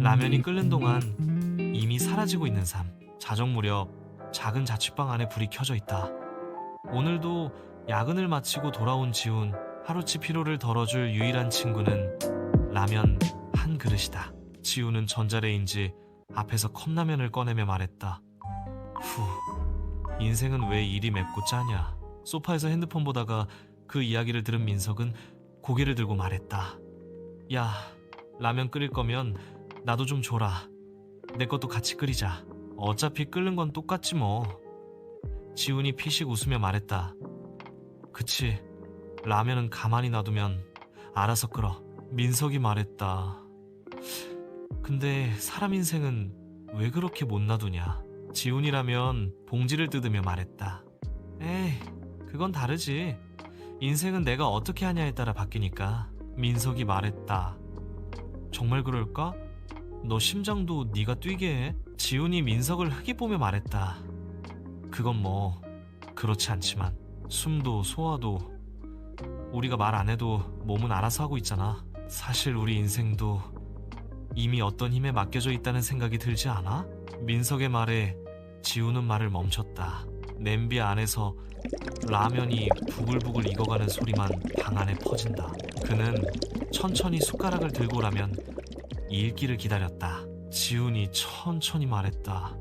라면이 끓는 동안 이미 사라지고 있는 삶. 자정 무렵 작은 자취방 안에 불이 켜져 있다. 오늘도 야근을 마치고 돌아온 지훈 하루치 피로를 덜어줄 유일한 친구는 라면 한 그릇이다. 지훈은 전자레인지 앞에서 컵라면을 꺼내며 말했다. 후, 인생은 왜 이리 맵고 짜냐. 소파에서 핸드폰 보다가 그 이야기를 들은 민석은 고개를 들고 말했다. 야, 라면 끓일 거면 나도 좀 줘라. 내 것도 같이 끓이자. 어차피 끓는 건 똑같지 뭐. 지훈이 피식 웃으며 말했다. 그치. 라면은 가만히 놔두면 알아서 끓어. 민석이 말했다. 근데 사람 인생은 왜 그렇게 못 놔두냐. 지훈이라면 봉지를 뜯으며 말했다. 에이, 그건 다르지. 인생은 내가 어떻게 하냐에 따라 바뀌니까. 민석이 말했다. 정말 그럴까? 너 심장도 네가 뛰게 해? 지훈이 민석을 흑이 보며 말했다. 그건 뭐 그렇지 않지만 숨도 소화도 우리가 말 안 해도 몸은 알아서 하고 있잖아. 사실 우리 인생도 이미 어떤 힘에 맡겨져 있다는 생각이 들지 않아? 민석의 말에 지우는 말을 멈췄다. 냄비 안에서 라면이 부글부글 익어가는 소리만 방 안에 퍼진다. 그는 천천히 숟가락을 들고 라면 읽기를 기다렸다. 지훈이 천천히 말했다.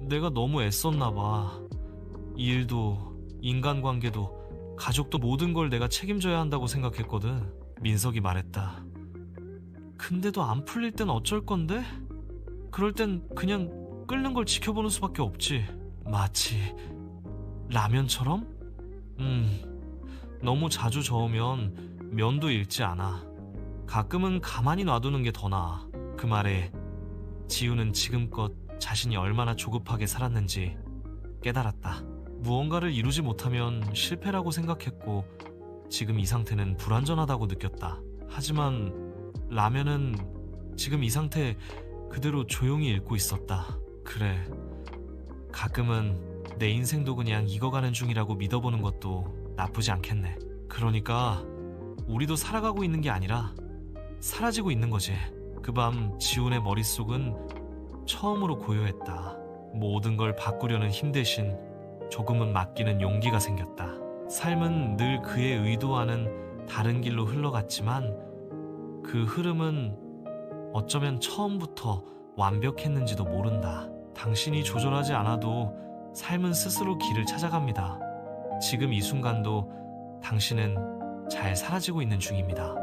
내가 너무 애썼나 봐. 일도, 인간관계도, 가족도 모든 걸 내가 책임져야 한다고 생각했거든. 민석이 말했다. 근데도 안 풀릴 땐 어쩔 건데? 그럴 땐 그냥 끓는 걸 지켜보는 수밖에 없지. 마치 라면처럼? 음, 너무 자주 저으면 면도 잃지 않아. 가끔은 가만히 놔두는 게 더 나아. 그 말에 지우는 지금껏 자신이 얼마나 조급하게 살았는지 깨달았다. 무언가를 이루지 못하면 실패라고 생각했고 지금 이 상태는 불완전하다고 느꼈다. 하지만 라면은 지금 이 상태 그대로 조용히 읽고 있었다. 그래. 가끔은 내 인생도 그냥 익어가는 중이라고 믿어보는 것도 나쁘지 않겠네. 그러니까 우리도 살아가고 있는 게 아니라 사라지고 있는 거지. 그 밤 지훈의 머릿속은 처음으로 고요했다. 모든 걸 바꾸려는 힘 대신 조금은 맡기는 용기가 생겼다. 삶은 늘 그의 의도와는 다른 길로 흘러갔지만 그 흐름은 어쩌면 처음부터 완벽했는지도 모른다. 당신이 조절하지 않아도 삶은 스스로 길을 찾아갑니다. 지금 이 순간도 당신은 잘 사라지고 있는 중입니다.